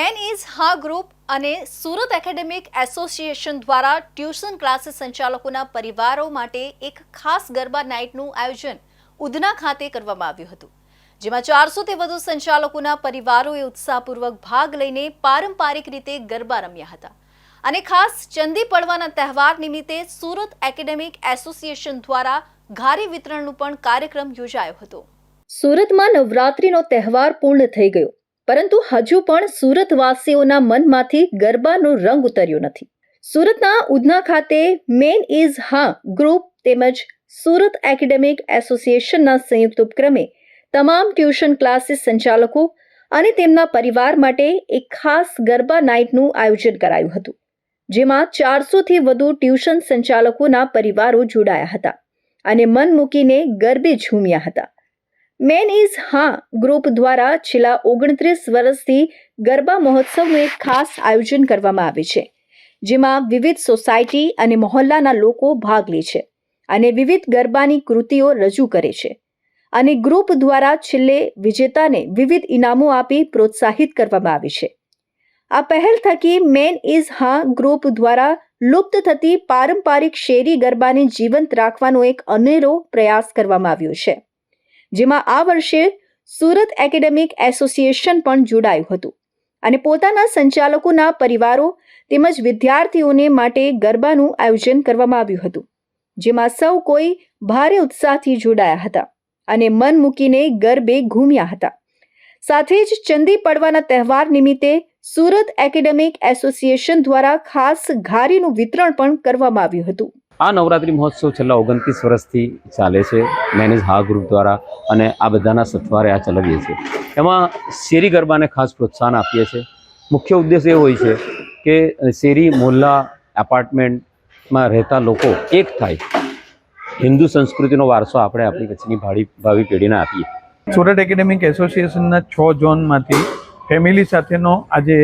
Main is હા group અને Surat academic association દ્વારા ટ્યુશન ક્લાસીસ સંચાલકોના પરિવારો માટે એક ખાસ ગરબા નાઇટનું આયોજન ઉધના ખાતે કરવામાં આવ્યું હતું, જેમાં ચારસોથી વધુ સંચાલકોના પરિવારોએ ઉત્સાહપૂર્વક ભાગ લઈને પારંપરિક રીતે ગરબા રમ્યા હતા. અને ખાસ ચંદી પડવાના તહેવાર નિમિત્તે સુરત એકેડેમિક એસોસિએશન દ્વારા ઘારી વિતરણનું પણ કાર્યક્રમ યોજાયો હતો. સુરતમાં નવરાત્રીનો તહેવાર પૂર્ણ થઈ ગયો. પરંતુ હજુ પણ સુરતવાસીઓના મનમાંથી ગરબાનો રંગ ઉતર્યો નથી. સુરતના ઉધના ખાતે મેન ઇઝ હા ગ્રુપ તેમજ સુરત એકેડેમિક એસોસિએશનના સંયુક્ત ઉપક્રમે તમામ ટ્યુશન ક્લાસીસ સંચાલકો અને તેમના પરિવાર માટે એક ખાસ ગરબા નાઇટનું આયોજન કરાયું હતું, જેમાં ચારસોથી વધુ ટ્યુશન સંચાલકોના પરિવારો જોડાયા હતા અને મન મૂકીને ગરબે ઝૂમ્યા હતા. મેન ઇઝ, હા, ગ્રુપ દ્વારા છેલ્લા ઓગણત્રીસ વર્ષથી ગરબા મહોત્સવનું એક ખાસ આયોજન કરવામાં આવે છે, જેમાં વિવિધ સોસાયટી અને મહોલ્લાના લોકો ભાગ લે છે અને વિવિધ ગરબાની કૃતિઓ રજૂ કરે છે અને ગ્રુપ દ્વારા છેલ્લે વિજેતાને વિવિધ ઇનામો આપી પ્રોત્સાહિત કરવામાં આવે છે. આ પહેલ થકી મેન ઇઝ, હા, ગ્રુપ દ્વારા લુપ્ત થતી પારંપરિક શેરી ગરબાને જીવંત રાખવાનો એક અનેરો પ્રયાસ કરવામાં આવ્યો છે. જેમાં આ વર્ષે સુરત એકેડેમિક એસોસિએશન પણ જોડાયું હતું. અને પોતાના સંચાલકોના પરિવારો તેમજ વિદ્યાર્થીઓને માટે ગરબાનું આયોજન કરવામાં આવ્યું હતું, જેમાં સૌ કોઈ ભારે ઉત્સાહથી જોડાયા હતા અને મન મૂકીને ગરબે ઘૂમ્યા હતા. સાથે જ ચંદી પડવાના તહેવાર નિમિત્તે સુરત એકેડેમિક એસોસિએશન દ્વારા ખાસ ઘારીનું વિતરણ પણ કરવામાં આવ્યું હતું. આ નવરાત્રિ મહોત્સવ છેલ્લા ઓગણત્રીસ વર્ષથી ચાલે છે, મેનેજ હા ગ્રુપ દ્વારા અને આ બધાના સથવારે આ ચલાવીએ છીએ. એમાં શેરી ગરબાને ખાસ પ્રોત્સાહન આપીએ છીએ. મુખ્ય ઉદ્દેશ એ હોય છે કે શેરી મોહલ્લા એપાર્ટમેન્ટમાં રહેતા લોકો એક થાય. હિન્દુ સંસ્કૃતિનો વારસો આપણે આપણી કચ્છની ભાડી ભાવિ પેઢીને આપીએ. સુરત એકેડેમિક એસોસિએશનના છ ઝોનમાંથી ફેમિલી સાથેનો આજે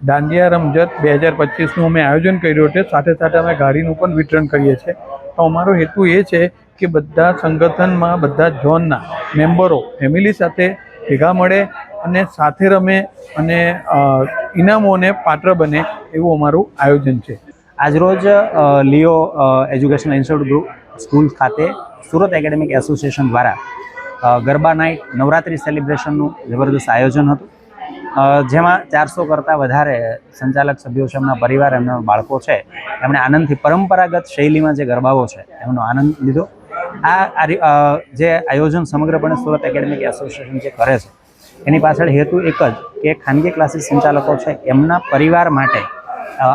દાંડિયા રમઝટ બે હજાર પચીસનું અમે આયોજન કર્યું છે સાથે સાથે અમે ગાડીનું પણ વિતરણ કરીએ છીએ. તો અમારો હેતુ એ છે કે બધા સંગઠનમાં, બધા ઝોનના મેમ્બરો ફેમિલી સાથે ભેગા મળે અને સાથે રમે અને ઇનામોને પાત્ર બને એવું અમારું આયોજન છે. આજરોજ Leo educational education institute group school ખાતે સુરત એકેડેમિક એસોસિએશન દ્વારા ગરબા નાઇટ નવરાત્રિ સેલિબ્રેશનનું જબરદસ્ત આયોજન હતું. જેમાં ચારસો કરતાં વધારે સંચાલક સભ્યો છે, એમના પરિવાર, એમના બાળકો છે. એમણે આનંદથી પરંપરાગત શૈલીમાં જે ગરબાઓ છે, એમનો આનંદ લીધો. આ જે આયોજન સમગ્રપણે સુરત એકેડેમિક એસોસિએશન જે કરે છે, એની પાછળ હેતુ એક જ, કે ખાનગી ક્લાસીસ સંચાલકો છે, એમના પરિવાર માટે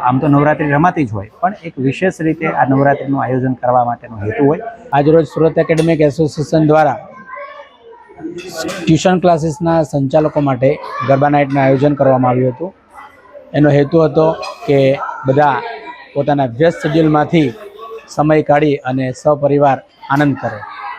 આમ તો નવરાત્રિ રમાતી જ હોય, પણ એક વિશેષ રીતે આ નવરાત્રિનું આયોજન કરવા માટેનો હેતુ હોય. આજરોજ સુરત એકેડેમિક એસોસિએશન દ્વારા ટ્યુશન ક્લાસીસના સંચાલકો માટે ગરબા નાઇટનું આયોજન કરવામાં આવ્યું હતું. એનો હેતુ હતો કે બધા પોતાના વ્યસ્ત શેડ્યુલમાંથી સમય કાઢી અને સપરિવાર આનંદ કરે.